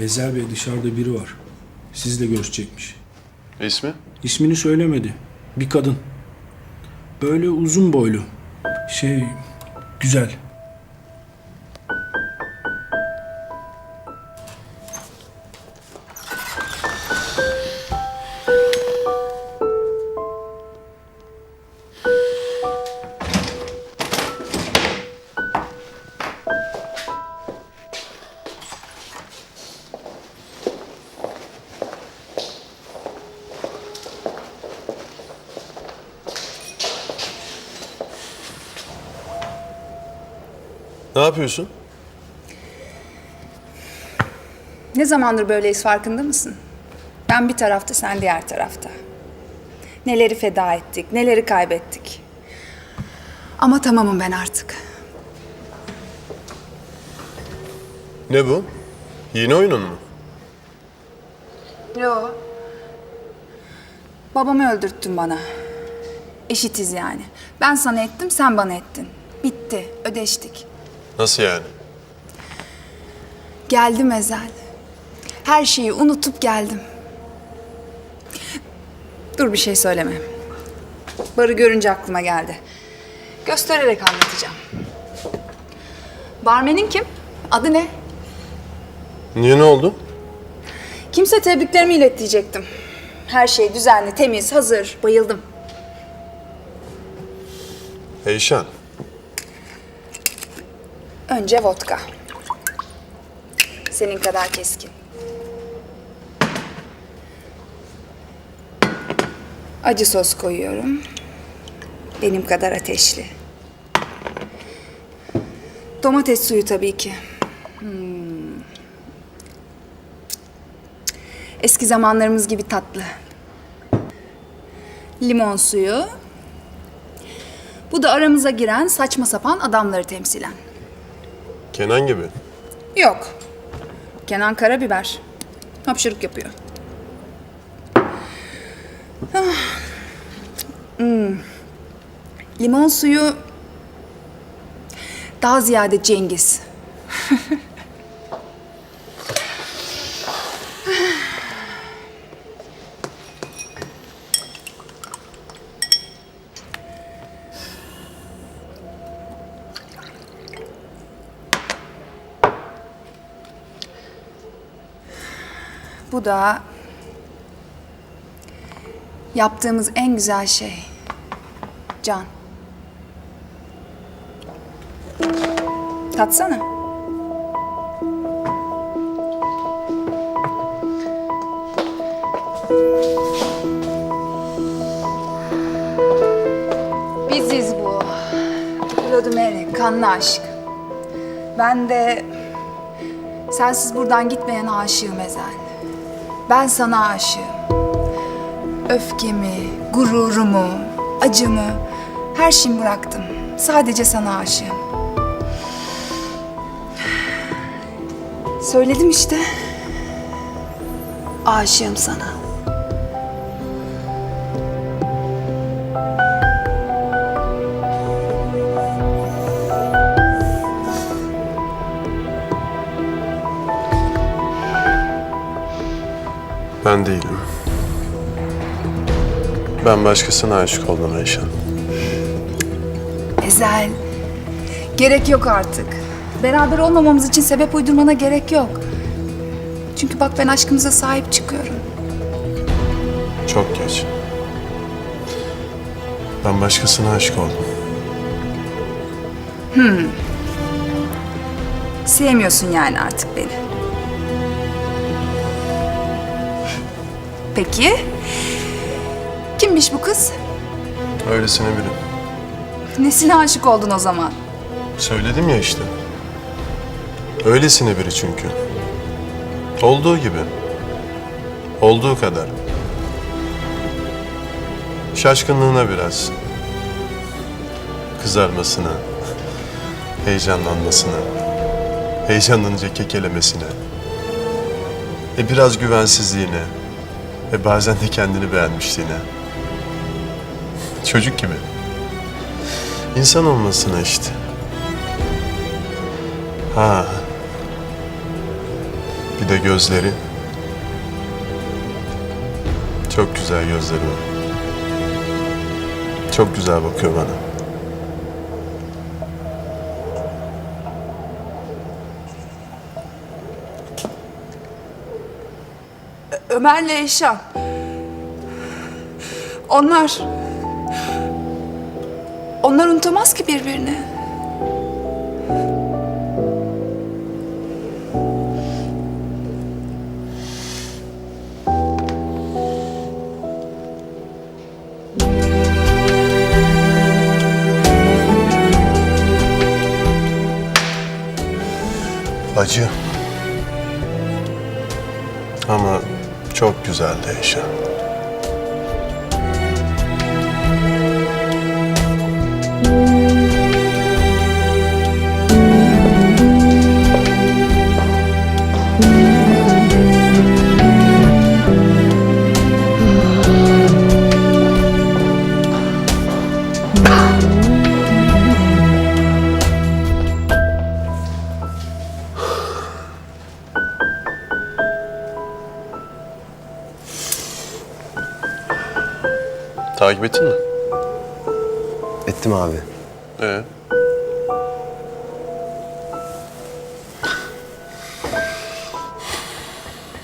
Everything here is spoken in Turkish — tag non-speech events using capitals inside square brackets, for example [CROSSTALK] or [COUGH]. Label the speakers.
Speaker 1: Ezel Bey dışarıda biri var. Sizle görüşecekmiş.
Speaker 2: İsmi?
Speaker 1: İsmini söylemedi. Bir kadın. Böyle uzun boylu. Şey güzel.
Speaker 2: Ne yapıyorsun?
Speaker 3: Ne zamandır böyleyiz farkında mısın? Ben bir tarafta, sen diğer tarafta. Neleri feda ettik, neleri kaybettik. Ama tamamım ben artık.
Speaker 2: Ne bu? Yeni oyunun mu?
Speaker 3: Yo. Babamı öldürttün bana. Eşitiz yani. Ben sana ettim, sen bana ettin. Bitti, ödeştik.
Speaker 2: Nasıl yani?
Speaker 3: Geldim Ezel. Her şeyi unutup geldim. Dur bir şey söyleme. Barı görünce aklıma geldi. Göstererek anlatacağım. Barmenin kim? Adı ne?
Speaker 2: Niye ne oldu?
Speaker 3: Kimse tebriklerimi ilet diyecektim. Her şey düzenli, temiz, hazır. Bayıldım.
Speaker 2: Eyşan.
Speaker 3: Önce vodka. Senin kadar keskin. Acı sos koyuyorum. Benim kadar ateşli. Domates suyu tabii ki. Hmm. Eski zamanlarımız gibi tatlı. Limon suyu. Bu da aramıza giren saçma sapan adamları temsilen.
Speaker 2: Kenan gibi.
Speaker 3: Yok. Kenan Karabiber. Hapşırık yapıyor. Ah. Hmm. Limon suyu daha ziyade Cengiz. [LAUGHS] Bu da yaptığımız en güzel şey. Can. Tatsana. Biziz bu. Vladimir, kanlı aşk. Ben de sensiz buradan gitmeyen aşığım Ezel. Ben sana aşığım. Öfkemi, gururumu, acımı, her şeyimi bıraktım. Sadece sana aşığım. Söyledim işte. Aşığım sana.
Speaker 2: Ben değilim. Ben başkasına aşık oldum Eyşan.
Speaker 3: Ezel. Gerek yok artık. Beraber olmamamız için sebep uydurmana gerek yok. Çünkü bak ben aşkımıza sahip çıkıyorum.
Speaker 2: Çok geç. Ben başkasına aşık oldum.
Speaker 3: Sevmiyorsun yani artık beni. Peki. Kimmiş bu kız?
Speaker 2: Öylesine biri.
Speaker 3: Nesine aşık oldun o zaman?
Speaker 2: Söyledim ya işte. Öylesine biri çünkü. Olduğu gibi. Olduğu kadar. Şaşkınlığına biraz. Kızarmasına. Heyecanlanmasına. Heyecanlanınca kekelemesine. E biraz güvensizliğine. Ve bazen de kendini beğenmişliğine. Çocuk gibi. İnsan olmasına işte. Ha. Bir de gözleri. Çok güzel gözleri var. Çok güzel bakıyor bana.
Speaker 3: Ömer'le Eşan. Onlar... Onlar unutamaz ki birbirini.
Speaker 2: Acı. Ama çok güzeldi Eşan. Takip ettin mi?
Speaker 4: Ettim abi.
Speaker 2: Ee,